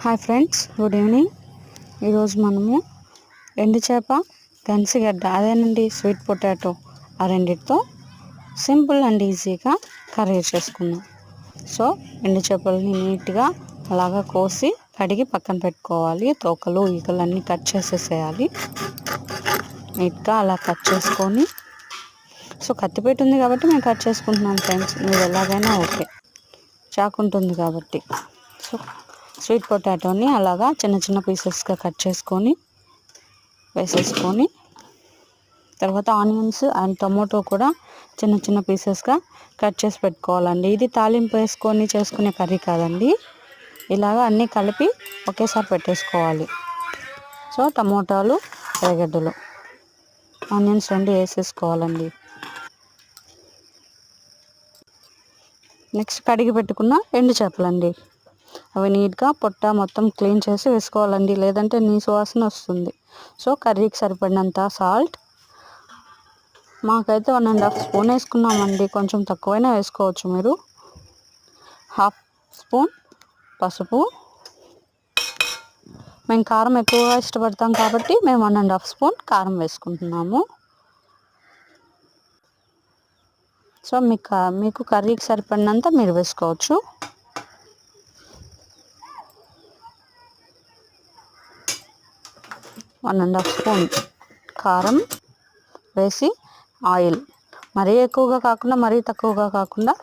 Hi friends good evening. ఈరోజు మనము ఎండు చేప గన్సిగడ్డ అదేనండి స్వీట్ పొటాటో ఆ రెండింటితో సింపుల్ అండ్ ఈజీగా కర్రీ చేసుకుందాం. సో ఎండు చేపలని నీట్గా అలాగా కోసి కడిగి పక్కన పెట్టుకోవాలి. తోకలు ఈకలు అన్నీ కట్ చేసేసేయాలి. నీట్గా అలా కట్ చేసుకొని సో కత్తిపెట్టి ఉంది కాబట్టి మేము కట్ చేసుకుంటున్నాం ఫ్రెండ్స్. మీరు ఎలాగైనా ఓకే. చాకు ఉంటుంది కాబట్టి. సో స్వీట్ పొటాటోని అలాగా చిన్న చిన్న పీసెస్గా కట్ చేసుకొని వేసేసుకొని తర్వాత ఆనియన్స్ అండ్ టొమాటో కూడా చిన్న చిన్న పీసెస్గా కట్ చేసి పెట్టుకోవాలండి. ఇది తాలింపు వేసుకొని చేసుకునే కర్రీ కాదండి. ఇలాగ అన్నీ కలిపి ఒకేసారి పెట్టేసుకోవాలి. సో టమోటాలు ఎర్రగడ్డలు ఆనియన్స్ రెండు వేసేసుకోవాలండి. నెక్స్ట్ కడిగి పెట్టుకున్న ఎండు చేపలండి. అవి నీట్గా పొట్ట మొత్తం క్లీన్ చేసి వేసుకోవాలండి. లేదంటే నీ సువాసన వస్తుంది. సో కర్రీకి సరిపడినంత సాల్ట్. మాకైతే వన్ అండ్ హాఫ్ స్పూన్ వేసుకున్నామండి. కొంచెం తక్కువైనా వేసుకోవచ్చు మీరు. హాఫ్ స్పూన్ పసుపు. మేము కారం ఎక్కువగా ఇష్టపడతాం కాబట్టి మేము వన్ అండ్ హాఫ్ స్పూన్ కారం వేసుకుంటున్నాము. సో మీకు మీకు కర్రీకి సరిపడినంత మీరు వేసుకోవచ్చు. వన్ అండ్ హాఫ్ స్పూన్ కారం వేసి ఆయిల్. మరీ ఎక్కువగా కాకుండా మరీ తక్కువగా కాకుండా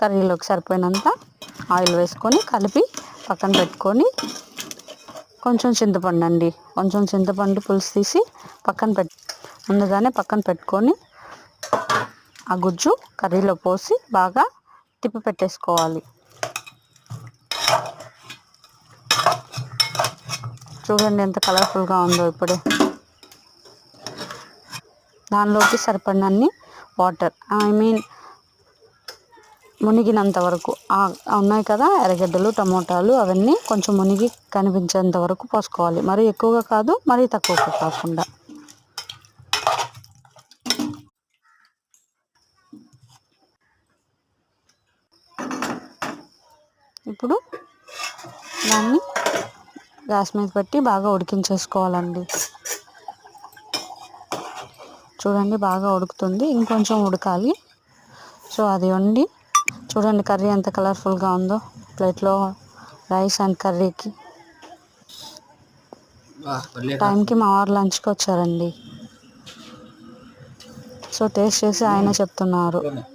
కర్రీలోకి సరిపోయినంత ఆయిల్ వేసుకొని కలిపి పక్కన పెట్టుకొని కొంచెం చింతపండు అండి. కొంచెం చింతపండు పులుసు తీసి పక్కన పెట్ ముందుగానే పక్కన పెట్టుకొని ఆ గుజ్జు కర్రీలో పోసి బాగా తిప్పి పెట్టేసుకోవాలి. చూడండి ఎంత కలర్ఫుల్గా ఉందో ఇప్పుడు. దానిలోకి సరిపడినన్ని వాటర్ ఐ మీన్ మునిగినంత వరకు. ఉన్నాయి కదా ఎర్రగడ్డలు టమోటాలు అవన్నీ కొంచెం మునిగి కనిపించేంత వరకు పోసుకోవాలి. మరీ ఎక్కువగా కాదు మరీ తక్కువగా కాకుండా. ఇప్పుడు దాన్ని గ్యాస్ మీద పెట్టి బాగా ఉడికించేసుకోవాలండి. చూడండి బాగా ఉడుకుతుంది. ఇంకొంచెం ఉడకాలి. సో అది వండి చూడండి కర్రీ ఎంత కలర్ఫుల్గా ఉందో. ప్లేట్లో రైస్ అండ్ కర్రీకి. టైంకి మా వారు లంచ్కి వచ్చారండి. సో టేస్ట్ చేసి ఆయన చెప్తున్నారు.